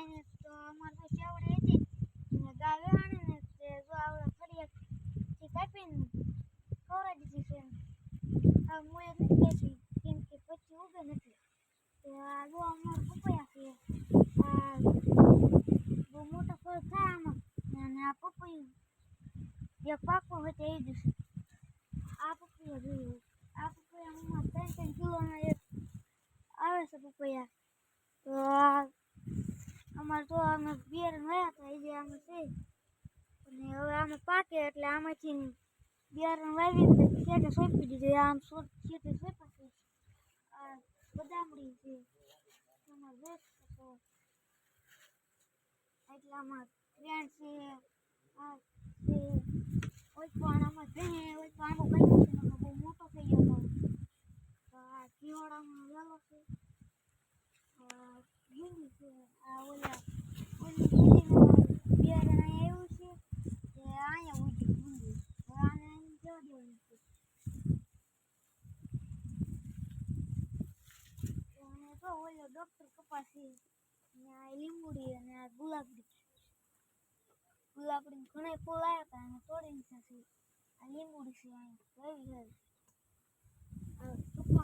એને તો અમારે તો કેવડે હતી ને ગાવે આણે ને તે જો આવડે ફરિયાદથી કાપીને ખવડાવી દીધી છે આ મુએ નથી બેસી કેમ કે પછી ઉગે નથી તો આ જો અમારે પપૈયા છે આ બહુ મોટો ફળ થાય આમાં અને આ પપૈયું જે પાકો હોય તે એ દિવસે આ પપૈયા જોયું આ પપૈયામાં ત્રણ ત્રણ કિલોના એક આવે છે પપૈયા તો આ અમારે તો અમે બિયર વયા હતા, એ જે અમે છે. અને હવે અમે પાકે એટલે આમાંથી બિયારણ વાવી છેટે સોંપી દીધું. આમ સો સોંપાશે બદામડી છે. એમાં શકો એટલે આમાં ટ્રેન્ડ છે, આ છે ઓય પણ આમાં છે ઓય તો આમાં બન્યું છે આમાં બહુ મોટો થઈ ગયો તો આ કિયોડામાં વેલો છે આ ઓલા ઓલી લીલીમાં બિયારણ અહીંયા આવ્યું છે તે અહીંયા ઉડી ઊંડી હવે આને અહીં જવા દેવાનું છે તો અને તો ઓલો ડોક્ટર કપાસી ને આ લીંબુડી અને આ ગુલાબડી ગુલાબડી ઘણા ફૂલ આવ્યા હતા અને તોડીને થશે આ લીંબુડી છે અહીંયા વેવી છે